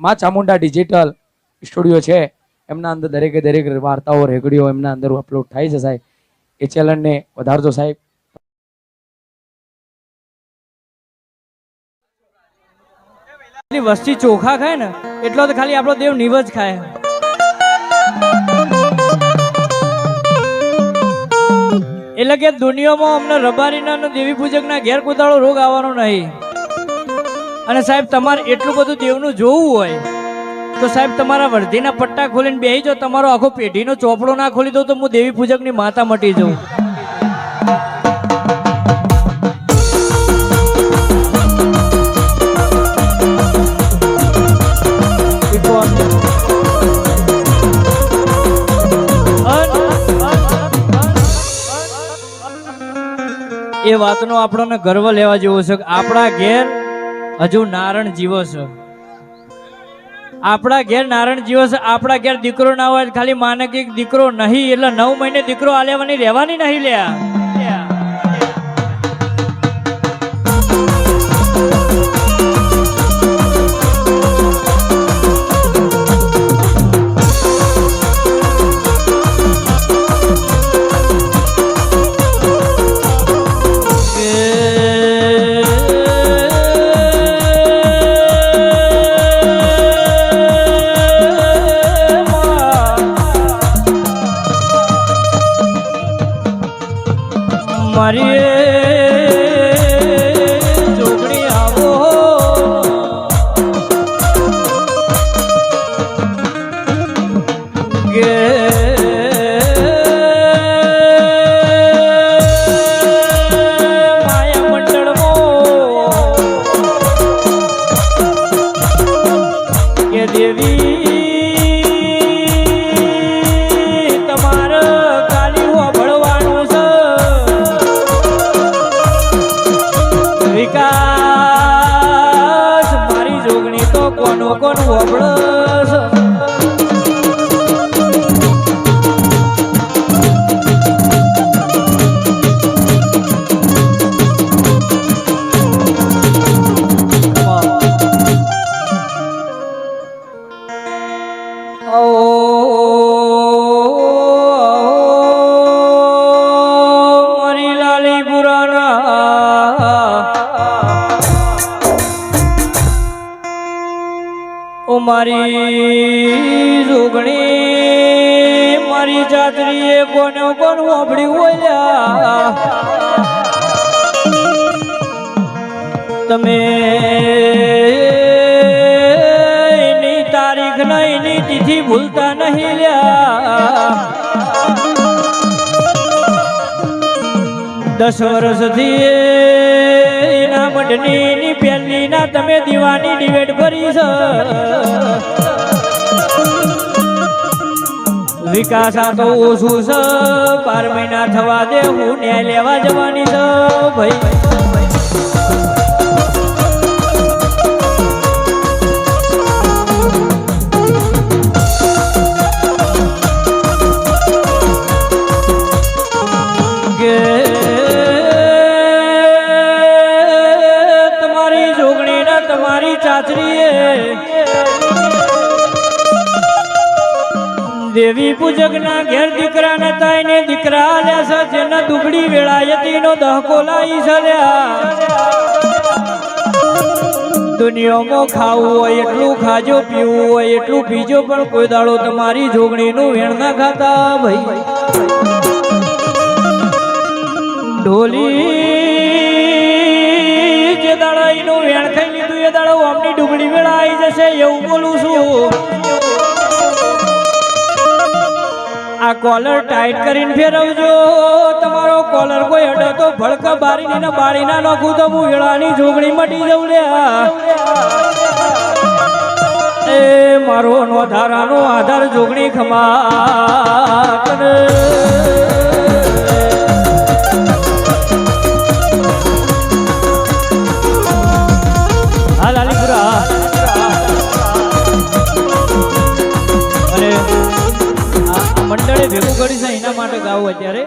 માં Chamunda digital studio છે. એમના અંદર દરેકે દરેક વાર્તાઓ રેકડીઓ એમના અંદર અપલોડ થાય છે સાહેબ. એ ચેનલને વધારજો સાહેબ. વસ્તી ચોખા ખાય ને, એટલો તો ખાલી આપણો દેવ નિવજ ખાય. એટલે કે દુનિયામાં અમને રબારીના દેવી પૂજકના ઘેર કુદાળો રોગ આવવાનો નહીં. અને સાહેબ, તમારે એટલું બધું દેવનું જોવું હોય, તો સાહેબ, તમારા વર્ધીના પટ્ટા ખોલીને બેસી જાઓ. તમારો આખો પેઢીનો ચોપડો ના ખોલી દો તો હું દેવી પૂજકની માતા મટી જાઉં. એ વાતનો આપણને ગર્વ લેવા જેવો છે આપણા ઘેર હજુ નારણ જીવો છે. આપણા ઘેર નારણ જીવો છે, આપણા ઘેર દીકરો ના હોય ખાલી માને કે દીકરો નહીં, એટલે નવ મહિને દીકરો આલેવાની રહેવાની નહીં લ્યા. મારી જોગણી આવો. ગે તો કોનો કોણ મારી જોગણી મારી જાતરીએ કોને કોણ વાપડી ઓલ્યા તમે એની તારીખ ના એની તિથિ ભૂલતા નહીં લ્યા. દસ વર્ષથી એના મઢની ની પહેલી તમે દીવાની ડિબેટ ભરી છે. વિકાસ તો ઓછું છે. બાર મહિના થવા દે, હું ન્યાય લેવા જવાની છે, ભાઈ. દેવી પૂજકના ઘેર દીકરા ને તાઈ ને દીકરા લેશે જેના દુબળી વેળાયતી નો દહકો લાઈ સલ્યા દુનિયામાં ખાવું હોય, એટલું ખાજો, પીવું હોય, એટલું પીજો, પણ કોઈ દાડો તમારી જોગણીનું વેણ ના ખાતા, ભાઈ. ઢોલી આ કોલર ટાઈટ કરીને ફેરવજો. તમારો કોલર કોઈ અડે તો ભડકા બારીને ને બારીના નાખું તો હું વેળાની જોગણી મટી જઉં લે એ મારો નોધારાનો આધાર જોગણી ખમા માટે ગાવું અત્યારે.